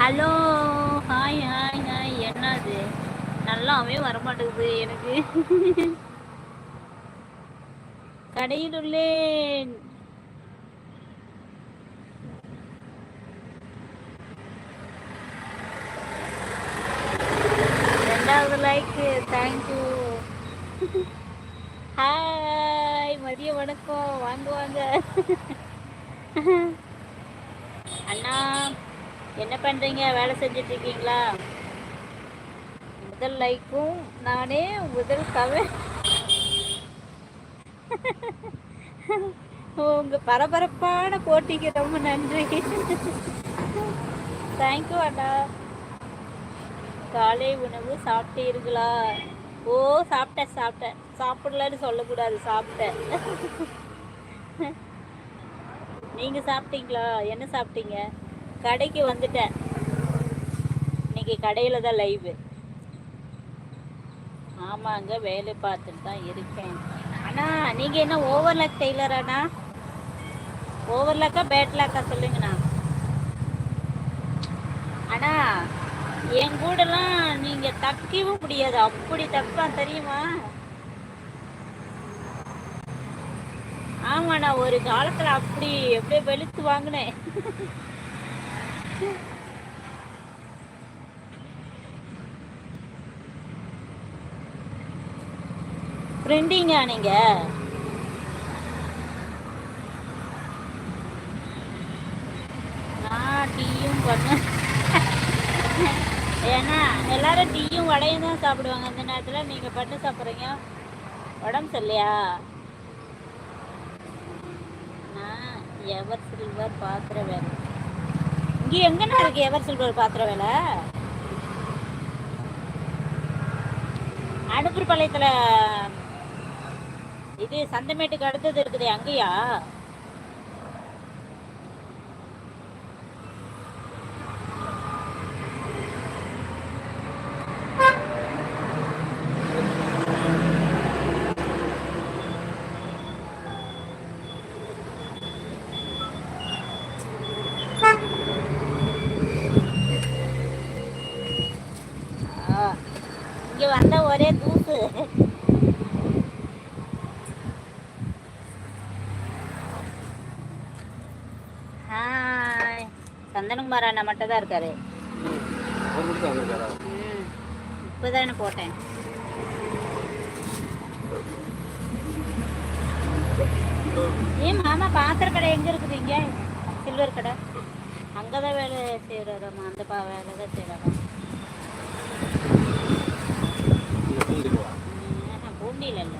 Hello hi hi hi என்னது நல்லாவே வரமாட்டேங்குது எனக்கு. கடையில் உள்ளேன். ரெண்டாவது லைக் தேங்க்யூ ஹாய் மதிய வணக்கம். வாங்க வாங்க. அண்ணா என்ன பண்றீங்க? வேலை செஞ்சுட்டு இருக்கீங்களா? முதல் லைக்கும் நானே முதல் கவர் உங்கள் பரபரப்பான போட்டிக்கு ரொம்ப நன்றி. தேங்க்யூ அண்ணா. காலை உணவு சாப்பிட்டீர்களா? ஓ சாப்பிட்டேன் சாப்பிட்டேன். சாப்பிடலன்னு சொல்லக்கூடாது சாப்பிட்டேன். நீங்கள் சாப்பிட்டீங்களா? என்ன சாப்பிட்டீங்க? கடைக்கு வந்துட்டேன். இன்னைக்கு கடையில் தான் லைவு ஆமாங்க வேலை பார்த்துட்டு தான் இருக்கேன். அண்ணா நீங்கள் என்ன ஓவர்லாக் டெய்லராண்ணா ஓவர்லாக்கா பேட்லாக்கா சொல்லுங்கண்ணா. அண்ணா என் கூடலாம் நீங்கள் தக்கவும் முடியாது. அப்படி தப்பான் தெரியுமா? ஆமாண்ணா ஒரு காலத்தில் அப்படி எப்படியோ வெளுத்து வாங்கினேன். ஃப்ரெண்டிங்கா நீங்க? நான் டீயும் பண்ண. ஏன்னா எல்லாரும் டீயும் வடையும் தான் சாப்பிடுவாங்க. அந்த நேரத்தில் நீங்கள் பண்ணு சாப்பிட்றீங்க. உடம்பு சரியில்லையா? நான் எவர் சில்வர் பாத்திர வேலை. இங்கே எங்கண்ணா இருக்கு எவர் சில்வர் பாத்திர வேலை? அனுப்பூர் பாளையத்தில் இது சந்தமேட்டுக்கு அடுத்தது இருக்குது அங்கேயா? இங்க வந்த ஒரே தூசு ஹாய் சந்தனகுமார் அண்ணா மட்டும் தான் இருக்காரு தான் இப்போதானே போட்டேன். ஏன் மாமா பாத்திர கடை எங்க இருக்குது இங்க? சில்வர் கடை. அங்கதான் வேலை செய்யறாராமா அந்த பா வேலை தான் பூண்டிக்கவா? பூண்டியில இல்ல.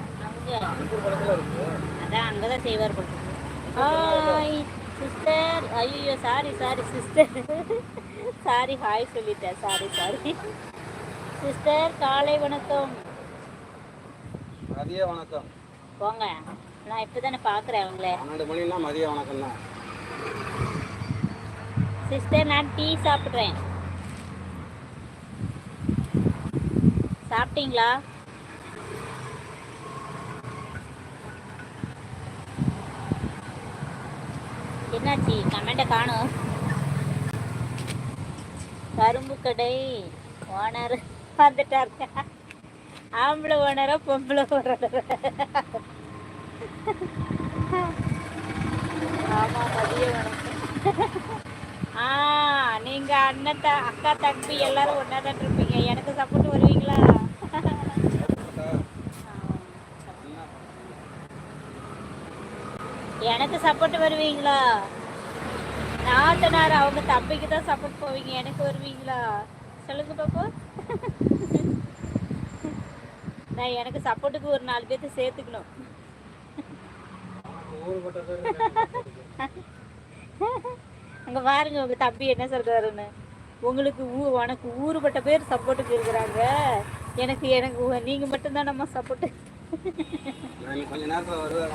இருக்கு. அதான் அங்கதான் செய்வார் போல ஹாய். சிஸ்டர் ஐயோ sorry sorry sister sorry hi சொல்லிட்டேன். சாரி சாரி சிஸ்டர் காலை வணக்கம். மதிய வணக்கம். போங்க. நான் இப்போ தானே பார்க்குறேன் அவங்கள பன்னெண்டு மணினா மதிய வணக்கம் தான் சிஸ்டர் நான் டீ சாப்பிட்றேன். சாப்பிட்டீங்களா? என்னாச்சு? கமெண்ட்டை காணும். கரும்பு கடை ஓனர் வந்துட்டாருங்க. ஆம்பளை ஓனரா பொம்பளை ஓனரா ஆமா மதிய வணக்கம். ஆ நீங்க அண்ணன் அக்கா தம்பி எல்லாரும் ஒன்னா தான் இருப்பீங்க எனக்கு சப்போர்ட் வருவீங்களா? எனக்கு சப்போர்ட் வருவீங்களா? நாத்தனார் அவங்க தம்பிக்கு தான் சப்போர்ட் போவீங்க. எனக்கு வருவீங்களா? சொல்லுங்க பாப்போம். நான் எனக்கு சப்போர்ட்டுக்கு ஒரு நாலு பேர்த்து சேர்த்துக்கணும். அங்கே அங்க பாருங்க உங்க தம்பி என்ன சொல்றாருன்னு. உங்களுக்கு ஊ உனக்கு ஊறுபட்ட பேர் சப்போர்ட்டுக்கு இருக்கிறாங்க. எனக்கு எனக்கு நீங்கள் நீங்க மட்டும்தான் நம்ம சப்போர்ட்டு கொஞ்ச நேரத்தில் வருவேன்.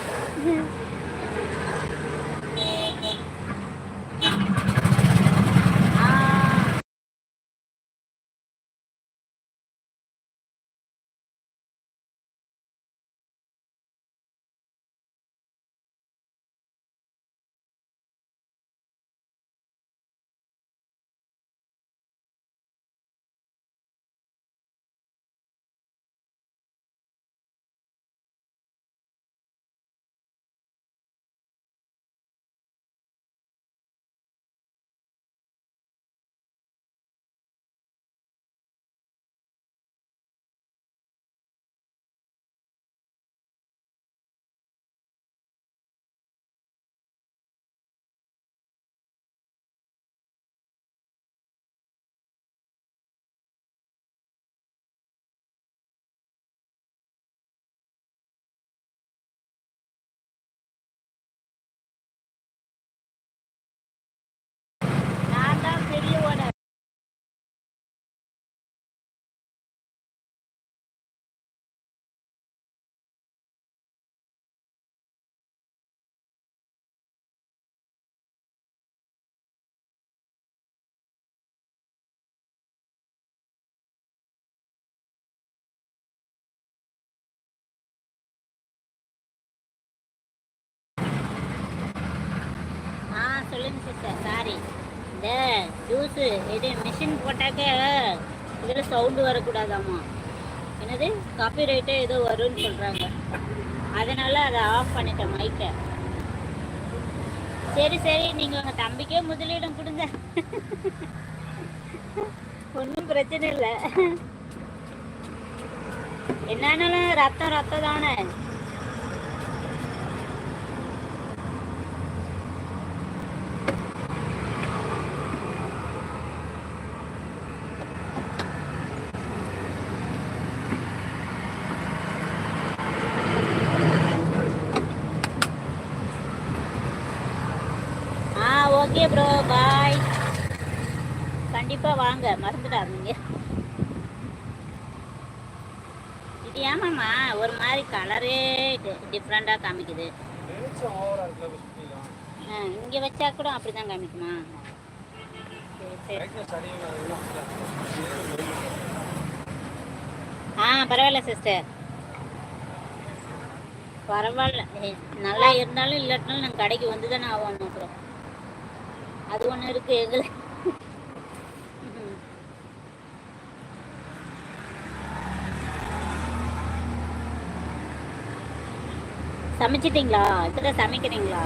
சாரி இந்த ஜூஸு இது மிஷின் போட்டாக்க இதில் சவுண்டு வரக்கூடாதாம்மா என்னது? காப்பி ரைட்டு ஏதோ வரும்னு சொல்கிறாங்க அதனால அதை ஆஃப் பண்ணிட்டேன் மைக்கை சரி சரி நீங்கள் உங்கள் தம்பிக்கே முதலிடம் கொடுங்க. ஒன்றும் பிரச்சனை இல்லை. என்னானாலும் ரத்தம் ரத்தம் தானே ஆ ஓகே ப்ரோ பாய் கண்டிப்பாக வாங்க மறந்துடாதீங்க. இது ஏமாம்மா ஒரு மாதிரி கலரே டிஃப்ரெண்ட்டாக காமிக்குது. ஆ இங்கே வச்சா கூட அப்படி தான் காமிக்குமா? சரி சரி. ஆ பரவாயில்ல சிஸ்டர் பரவாயில்ல. நல்லா இருந்தாலும் இல்லாட்டினாலும் நாங்கள் கடைக்கு வந்து தானே ஆகும் அப்புறம். அது ஒன்று இருக்கு எங்களுக்கு ம். சமைச்சிட்டிங்களா? இப்போ சமைக்கிறீங்களா?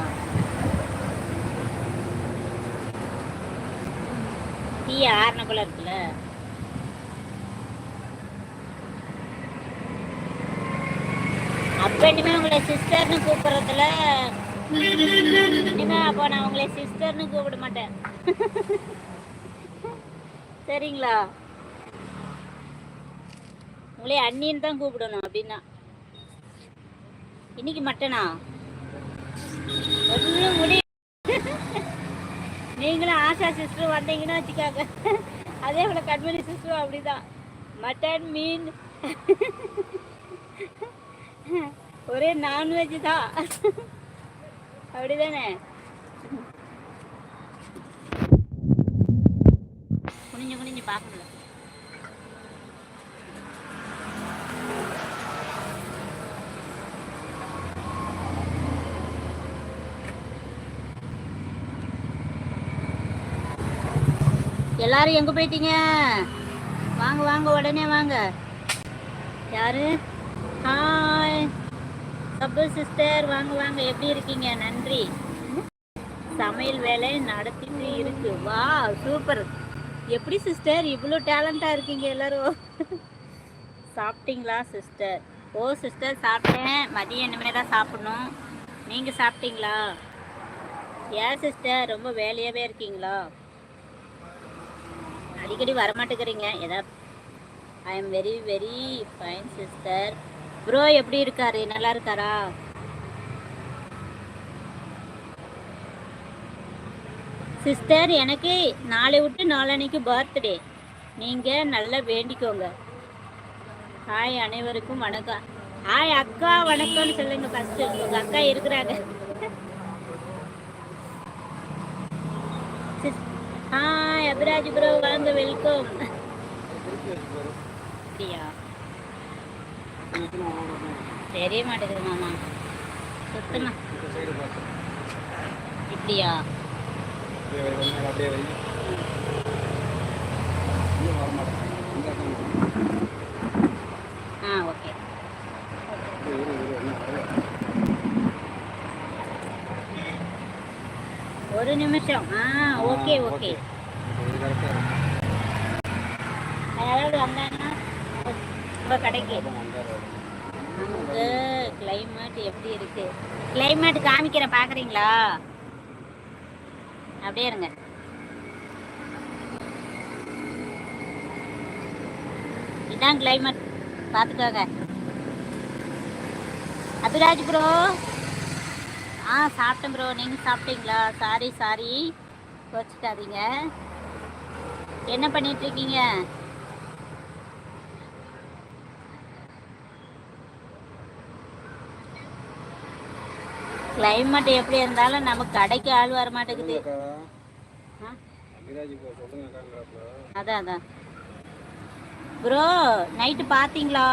டீ ஆறுனக்குள்ள இருக்குல்ல? அப்ப இனிமே உங்களை சிஸ்டர்னு கூப்பிடுறதுல இனிமே அப்போ நான் உங்களை சிஸ்டர்னு கூப்பிட மாட்டேன். சரிங்களா? உங்களை அண்ணின்னு தான் கூப்பிடணும் அப்படின்னா. இன்னைக்கு மட்டனா? ஒன்றும் முடியும் நீங்களும் ஆஷா சிஸ்டர் வந்தீங்கன்னா வச்சுக்காங்க. அதே போல கண்மணி சிஸ்டரும் அப்படிதான். மட்டன் மீன் ஒரே நான்வெஜ் தான். அப்படிதானே? குனிஞ்சு குனிஞ்சு பார்க்கணும் எல்லாரும் எங்க போயிட்டீங்க? வாங்க வாங்க உடனே வாங்க. யாரு? ஹாய் சப்பு சிஸ்டர் வாங்க வாங்க. எப்படி இருக்கீங்க? நன்றி. சமையல் வேலை நடத்திட்டு இருக்கு. வா சூப்பர் எப்படி சிஸ்டர் இவ்வளோ டேலண்டா இருக்கீங்க எல்லாரும். சாப்பிட்டீங்களா சிஸ்டர் ஓ சிஸ்டர் சாப்பிட்டேன். மதியம் இனிமே தான் சாப்பிடணும். நீங்கள் சாப்பிட்டீங்களா? ஏன் சிஸ்டர் ரொம்ப வேலையாகவே இருக்கீங்களா? அடிக்கடி வரமாட்டேங்கிறீங்க. ஏதா I am very very fine sister bro எப்படி இருக்காரு? நல்லா இருக்காரா? சிஸ்டர் எனக்கு நாளை விட்டு நாளன்னைக்கு பர்த்டே நீங்கள் நல்லா வேண்டிக்கோங்க. ஹாய் அனைவருக்கும் வணக்கம். ஹாய் அக்கா வணக்கம்னு சொல்லுங்க ஃபர்ஸ்ட் உங்கள் அக்கா இருக்கிறாங்க. ஆ அபிராஜ் ப்ரோ வாங்க வெல்கம் அப்படியா? தெரிய மாட்டேங்குது மாமா. சுத்தமா. இப்படியா? ஆ ஓகே. ஒரு நிமிஷம். ஆ ஓகே ஓகே இப்போ இது கரெக்டாக இருக்கு யாராவது வந்தாங்கன்னா உங்கள் கடைக்கு. அப்போ கிளைமேட் எப்படி இருக்கு? கிளைமேட் காமிக்கிறேன் பாக்குறீங்களா அப்படியே இருங்க. இதான் கிளைமேட் பார்த்துக்கோங்க. அபிராஜ் ப்ரோ ஆ சாப்பிட்டேன் ப்ரோ நீங்கள் சாப்பிட்டீங்களா? சாரி சாரி கோச்சிக்காதீங்க. என்ன பண்ணிட்டு இருக்கீங்க கிளைமேட் எப்படி இருந்தாலும் நமக்கு கடைக்கு ஆள் வர மாட்டேங்குது. அதான் அதான். ப்ரோ நைட்டு பார்த்தீங்களா?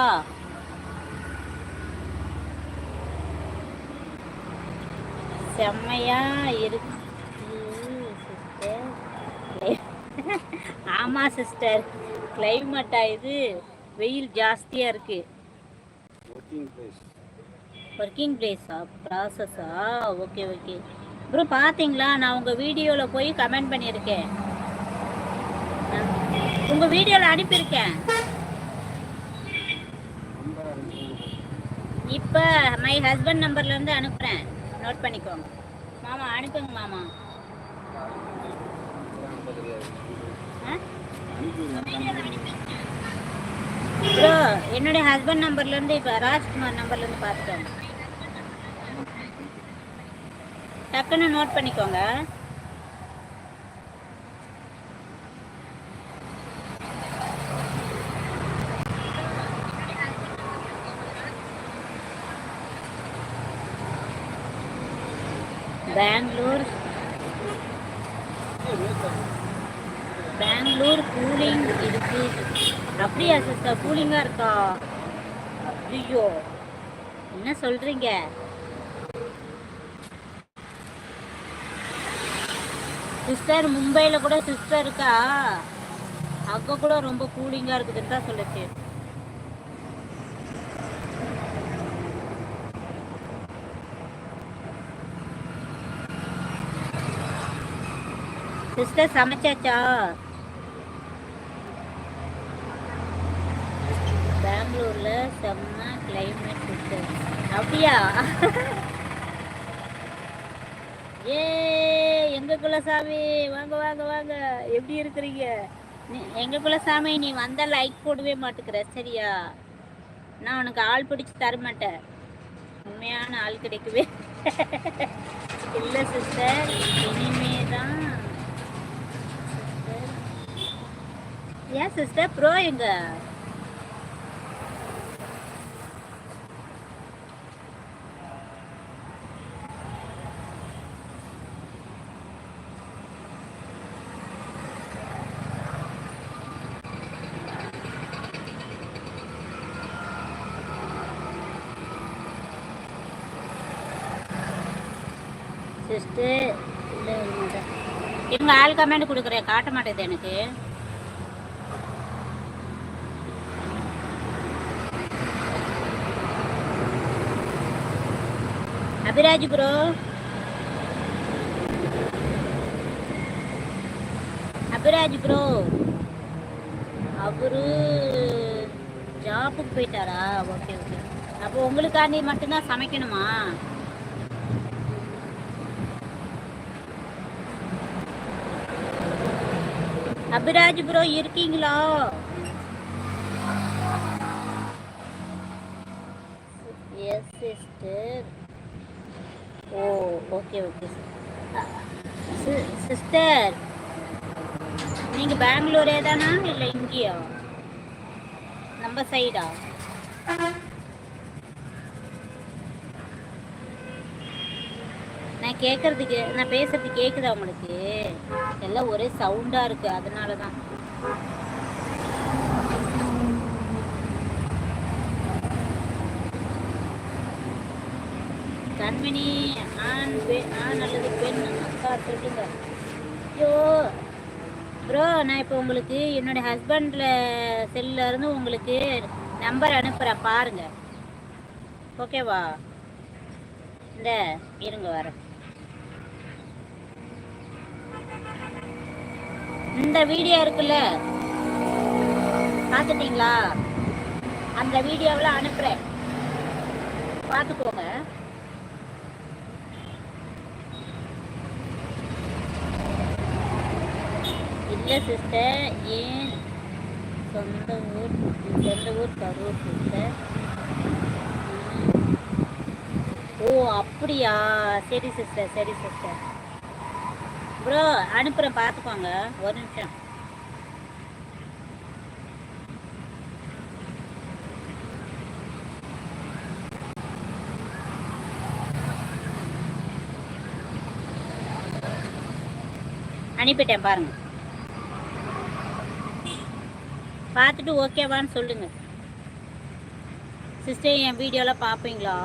செம்மையா இருக்கு. ஆமா சிஸ்டர் கிளைமேட்டா இது. வெயில் ஜாஸ்தியா இருக்கு. ஒர்க்கிங் ப்ளேஸா பிளேஸா ப்ராசஸா ஓகே ஓகே ப்ரோ பார்த்தீங்களா நான் உங்கள் வீடியோவில் போய் கமெண்ட் பண்ணியிருக்கேன். உங்கள் வீடியோவில் அனுப்பியிருக்கேன். இப்போ மை ஹஸ்பண்ட் நம்பர்லேருந்து அனுப்புகிறேன் நோட் பண்ணிக்கோங்க. மாமா அனுப்புங்க மாமா. ஆ? ப்ரோ என்னுடைய ஹஸ்பண்ட் நம்பர்லேருந்து இப்போ ராஜ்குமார் நம்பர்லேருந்து பார்த்துக்கோங்க டக்குன்னு நோட் பண்ணிக்கோங்க. பெங்களூர் பெங்களூர் கூலிங் இருக்கு. அப்படியா சிஸ்டர் கூலிங்காக இருக்கா? ஐயோ என்ன சொல்றீங்க? சிஸ்டர் மும்பையில் கூட சிஸ்டர் இருக்கா? அங்கே கூட ரொம்ப கூலிங்காக இருக்குதுன்னு தான் சொல்லுச்சு. சிஸ்டர் சமைச்சாச்சா? பெங்களூர்ல செம்ம கிளைமேட் சிஸ்டர். அப்படியா? ஏ எங்க குலசாமி? வாங்க வாங்க வாங்க. எப்படி இருக்கிறீங்க? நீ- எங்க குலசாமி நீ வந்தா லைக் போடவே மாட்டேக்கிற சரியா? நான் உனக்கு ஆள் பிடிச்சி தர மாட்டேன் உண்மையான ஆள் கிடைக்கவே இல்லை சிஸ்டர் இனிமே தான் ஏன் சிஸ்டர் ப்ரோ எங்க சிஸ்டர் இல்லை இவங்க ஆள் கமெண்ட் கொடுக்குறேன் காட்ட மாட்டேது எனக்கு. அபிராஜ் ப்ரோ அபிராஜ் ப்ரோ அவரு ஜாப்புக்கு போயிட்டாரா? ஓகே ஓகே அப்போ உங்களுக்காண்டி மட்டும்தான் சமைக்கணுமா? அபிராஜ் ப்ரோ இருக்கீங்களா? Yes sister oh okay okay sister நீங்கள் பெங்களூரே தானா இல்லை இங்கேயா? நம்ம சைடா கேட்கறதுக்கு நான் பேசுறது கேட்குதா உங்களுக்கு? எல்லாம் ஒரே சவுண்டாக இருக்கு அதனால தான் கண்மணி ஆண் பெண் ஆண் அல்லது பெண் அக்கா சொல்லுங்க. ஐயோ ப்ரோ நான் இப்போ உங்களுக்கு என்னுடைய ஹஸ்பண்டில் செல்லில் இருந்து உங்களுக்கு நம்பர் அனுப்புகிறேன் பாருங்கள் ஓகேவா இந்த இருங்க வரேன். இந்த வீடியோ இருக்குல்ல? பார்த்துட்டீங்களா? அந்த வீடியோவில் அனுப்புகிறேன் பார்த்துக்கோங்க. இல்லை சிஸ்டர் ஏன் சொந்த ஊர் சொந்த ஊர் கரூர் சிஸ்டர் ஓ அப்படியா? சரி சிஸ்டர் சரி சிஸ்டர் ப்ரோ அனுப்புகிறேன் பார்த்துக்கோங்க ஒரு நிமிஷம். அனுப்பிட்டேன் பாருங்க. பார்த்துட்டு ஓகேவான்னு சொல்லுங்க. சிஸ்டர் என் வீடியோலாம் பார்ப்பீங்களா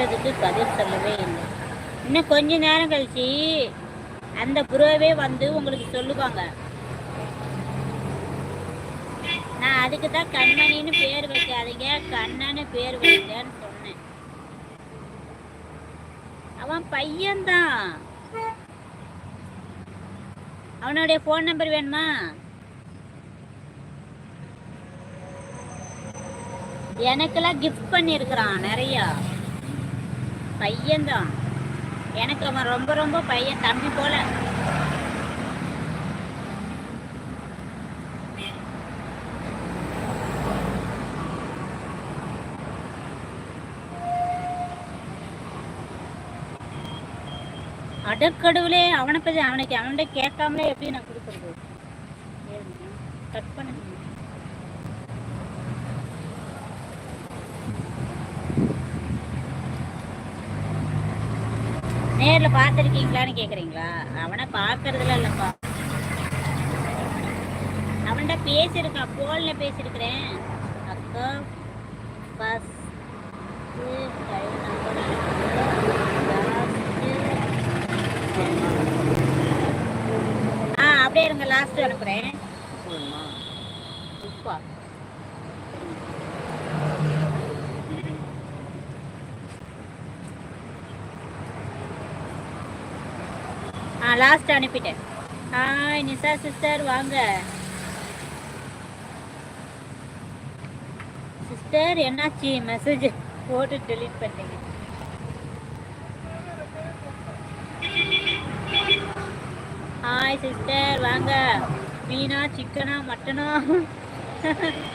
கேட்டதுக்கு பதில் சொல்லவே இல்லை. இன்னும் கொஞ்ச நேரம் கழிச்சு அந்த புரோவே வந்து உங்களுக்கு சொல்லுவாங்க. நான் அதுக்கு தான் கண்ணனின்னு பேர் வைக்காதீங்க கண்ணன்னு பேர் வைக்கன்னு சொன்னேன். அவன் பையன்தான். அவனுடைய ஃபோன் நம்பர் வேணுமா? எனக்கெல்லாம் கிஃப்ட் பண்ணியிருக்கிறான் நிறையா. பையன்தான். எனக்கு அவன் ரொம்ப ரொம்ப பையன் தம்பி போல. அடக்கடவுளே அவனை பத்தி அவனுக்கு அவன்கிட்ட கேட்காமலே எப்படி நான் கொடுக்குறது? கட் பண்ண. நேர்ல பார்த்துருக்கீங்களான்னு கேக்குறீங்களா? அவனை பார்க்கறதுல இல்லப்பா. அவன்கிட்ட பேசியிருக்கான் போன்ல பேசியிருக்கிறேன். அக்கா பஸ் ஆ அப்படியே இருங்க லாஸ்ட் அனுப்புறேன். ஆ லாஸ்ட் அனுப்பிட்டேன். ஹாய் நிசா சிஸ்டர் வாங்க. சிஸ்டர் என்னாச்சு? மெசேஜ் போட்டு டெலீட் பண்ணீங்க. ஹாய் சிஸ்டர் வாங்க. மீனா சிக்கனா மட்டனா?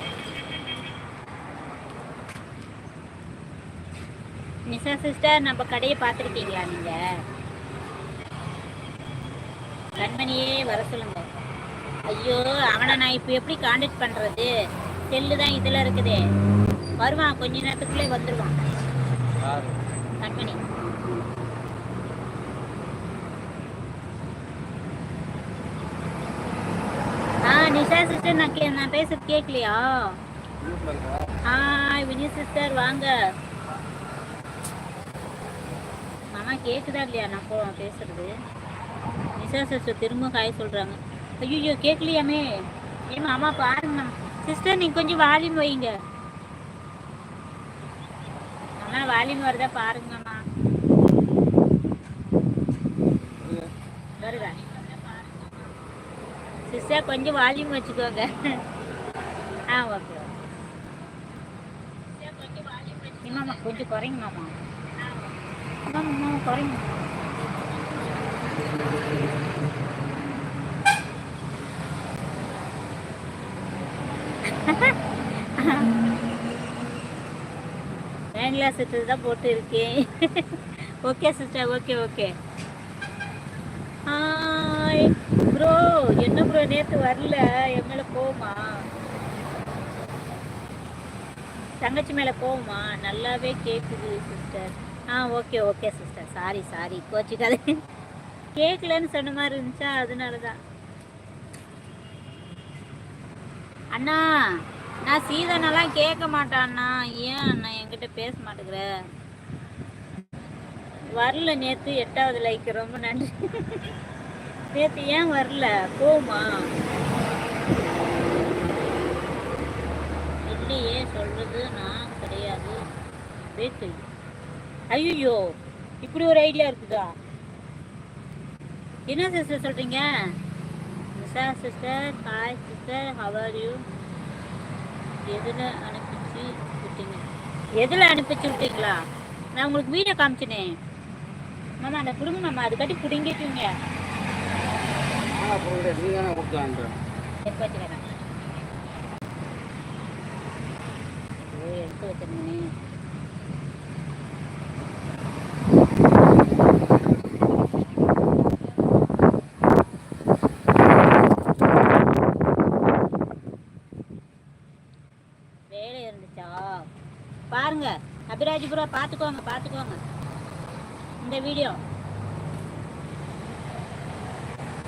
நிசா சிஸ்டர் நம்ம கடையை பார்த்துருக்கீங்களா நீங்க? கண்மணியே வர சொல்லுங்க. ஐயோ அவனை நான் இப்போ எப்படி காண்டாக்ட் பண்றது? செல்லு தான் இதில் இருக்குதே. வருவான் கொஞ்ச நேரத்துக்குள்ளே வந்துடுவான்? கண்மணி. ஆ நிஷா சிஸ்டர் நான் கே நான் பேசுறது கேட்கலையா? ஹாய் வினி சிஸ்டர் வாங்க. மாமா கேக்குதா இல்லையா? நான் போ பேசுறது. நிஷா சிஸ்டர் திரும்ப காய் சொல்றாங்க. ஐயோ கேட்கலையாமே ஏமா அம்மா பாருங்க சிஸ்டர் நீங்க கொஞ்சம் வால்யூம் வைங்க. அம்மா வால்யூம் வருதா பாருங்கம்மா. வருதா? சிஸ்டர் கொஞ்சம் வால்யூம் வச்சுக்கோங்க. ஆ ஓகே மாமா கொஞ்சம் குறைங்க மாமா. மாமா மாமா குறைங்க. வேங்களா சிஸ்டர் தான் போட்டு இருக்கேன் okay sister okay okay hi bro என்ன ப்ரோ நேற்று வரல. என் மேலே போமா தங்கச்சி மேலே போமா நல்லாவே கேட்குது சிஸ்டர் ஆ okay okay sister sorry sorry கோச்சிக்காதே கேட்கலன்னு சொன்ன மாதிரி இருந்துச்சா? அதனால தான் அண்ணா நான் சீதனெல்லாம் கேட்க மாட்டான்னா ஏன் அண்ணா என்கிட்ட பேச மாட்டேங்கிற? வரல நேற்று எட்டாவது லைக் ரொம்ப நன்றி. நேற்று ஏன் வரல? போமா இல்லையே சொல்றது நான் கிடையாது. பேத்து ஐயோ இப்படி ஒரு ஐடியா இருக்குதா? என்ன சிஸ்டர் சொல்றீங்க? Nisha sister hi sister how are you எதில் அனுப்பிச்சு விட்டீங்க? எதில் அனுப்பிச்சு விட்டீங்களா? நான் உங்களுக்கு வீடியோ காமிச்சினே. மாமா அந்த குடுங்க மாமா அது கட்டி பிடுங்கிட்டுங்க. ஆனா பொருள் நீ தானே கொடுத்தாங்க எப்போ வச்சுக்கிறேன் ஐயோ, எடுத்து வச்சிருந்தேனே வேலை இருந்துச்சா பாருங்க அபிராஜ்புரா பார்த்துக்கோங்க பார்த்துக்கோங்க இந்த video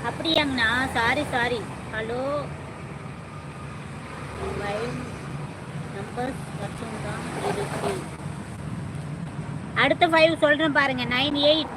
அப்படியாங்கண்ணா sorry sorry hello mobile number மட்டும்தான் இருக்கு. அடுத்த ஃபைவ் சொல்கிறேன் பாருங்க. Nine eight